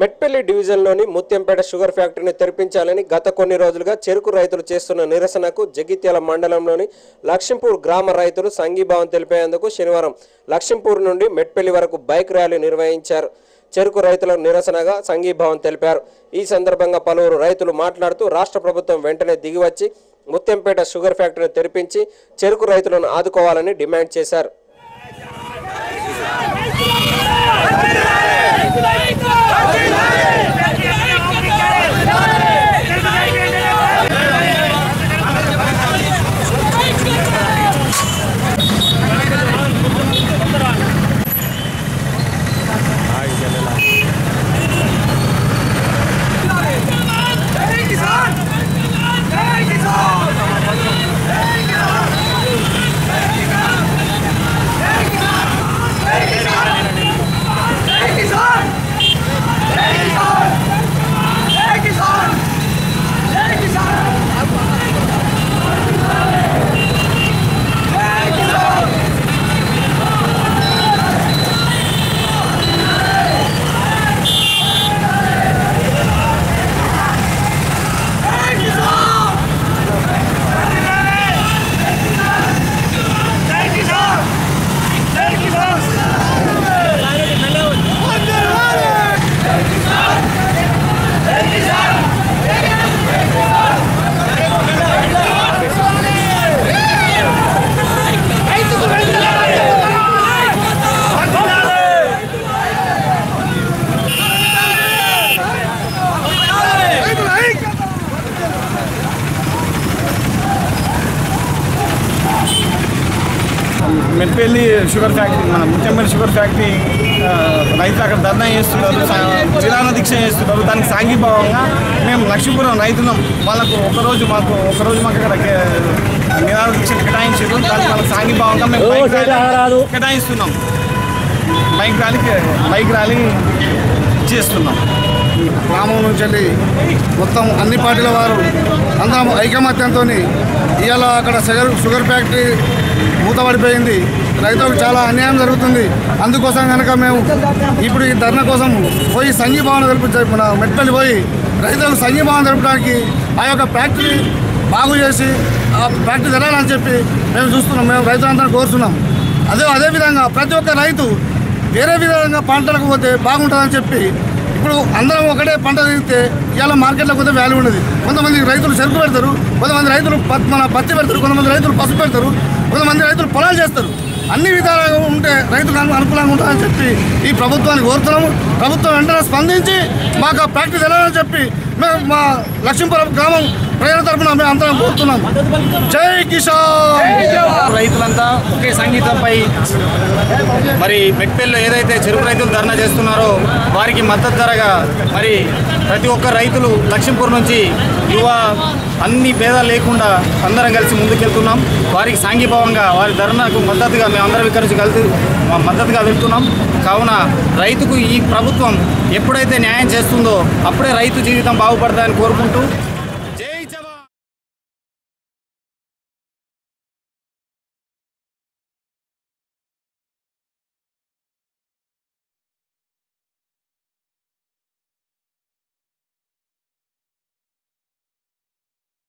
మెట్పల్లి డివిజన్లోని ముత్యంపేట షుగర్ ఫ్యాక్టరీని తెరిపించాలని గత కొన్ని రోజులుగా చెరుకు రైతులు చేస్తున్న నిరసనకు జగిత్యాల మండలంలోని లక్ష్మీపూర్ గ్రామ రైతులు సంఘీభావం తెలిపేందుకు శనివారం లక్ష్మీపూర్ నుండి మెట్పల్లి వరకు బైక్ ర్యాలీ నిర్వహించారు. చెరుకు రైతుల నిరసనగా సంఘీభావం తెలిపారు. ఈ సందర్భంగా పలువురు రైతులు మాట్లాడుతూ రాష్ట్ర ప్రభుత్వం వెంటనే దిగివచ్చి ముత్యంపేట షుగర్ ఫ్యాక్టరీని తెరిపించి చెరుకు రైతులను ఆదుకోవాలని డిమాండ్ చేశారు. మెట్పల్లి షుగర్ ఫ్యాక్టరీ మన ముత్యంపల్లి షుగర్ ఫ్యాక్టరీ రైతులు అక్కడ ధర్నా చేస్తున్నారు నిరాహార దీక్ష చేస్తున్నారు దానికి సాంఘీభావంగా మేము లక్ష్మీపురం రైతులం. వాళ్ళకు ఒకరోజు మాకు ఒకరోజు మాకు అక్కడ నిరాహార దీక్ష కేటాయించారు. దానికి వాళ్ళకి సాంఘీభావంగా మేము బైక్ ర్యాలీ కేటాయిస్తున్నాం. బైక్ ర్యాలీ బైక్ ర్యాలీ చేస్తున్నాం. గ్రామం నుంచి వెళ్ళి మొత్తం అన్ని పార్టీల వారు అందరం ఐకమత్యంతో ఇవాళ అక్కడ షుగర్ షుగర్ ఫ్యాక్టరీ మూతపడిపోయింది. రైతులకు చాలా అన్యాయం జరుగుతుంది. అందుకోసం కనుక మేము ఇప్పుడు ఈ ధర్నా కోసం పోయి సంఘీభావన తెలిపి మన మెట్పల్లి పోయి రైతులకు సంఘీభావన జరపడానికి ఆ యొక్క ఫ్యాక్టరీ బాగు చేసి ఆ ఫ్యాక్టరీ జరగాలని చెప్పి మేము చూస్తున్నాం. మేము రైతులందరం కోరుతున్నాం. అదే అదేవిధంగా ప్రతి ఒక్క రైతు వేరే విధంగా పంటలకు పోతే బాగుంటుందని చెప్పి ఇప్పుడు అందరం ఒకటే పంట తిరిగితే ఇవాళ మార్కెట్లో పోతే వాల్యూ ఉండదు. కొంతమంది రైతులు చెరుకు పెడతారు కొంతమంది రైతులు మన పత్తి పెడతారు కొంతమంది రైతులు పసుపు పెడతారు. కొంతమంది రైతులు పొలాలు చేస్తారు. అన్ని విధాలుగా ఉంటే రైతులకు అనుకూలంగా ఉంటుందని చెప్పి ఈ ప్రభుత్వాన్ని కోరుతున్నాము. ప్రభుత్వం వెంటనే స్పందించి మాకు ఆ ప్రాక్టీస్ ఎలా చెప్పి మేము మా లక్ష్మీపురం గ్రామం ప్రజల తరఫున మేము అంతా కోరుతున్నాం. జై కిషాన్ రైతులంతా ఒకే సంగీతంపై మరి మెట్పల్లిలో ఏదైతే చెరుకు రైతులు ధర్నా చేస్తున్నారో వారికి మద్దతు ధరగా మరి ప్రతి ఒక్క రైతులు లక్ష్మీపూర్ నుంచి యువ అన్ని భేదాలు లేకుండా అందరం కలిసి ముందుకెళ్తున్నాం. వారికి సాంఘీభావంగా వారి ధర్నాకు మద్దతుగా మేము ఇక్కడి కలిసి కలిసి మద్దతుగా వెళ్తున్నాం. కావున రైతుకు ఈ ప్రభుత్వం ఎప్పుడైతే న్యాయం చేస్తుందో అప్పుడే రైతు జీవితం బాగుపడతాయని కోరుకుంటూ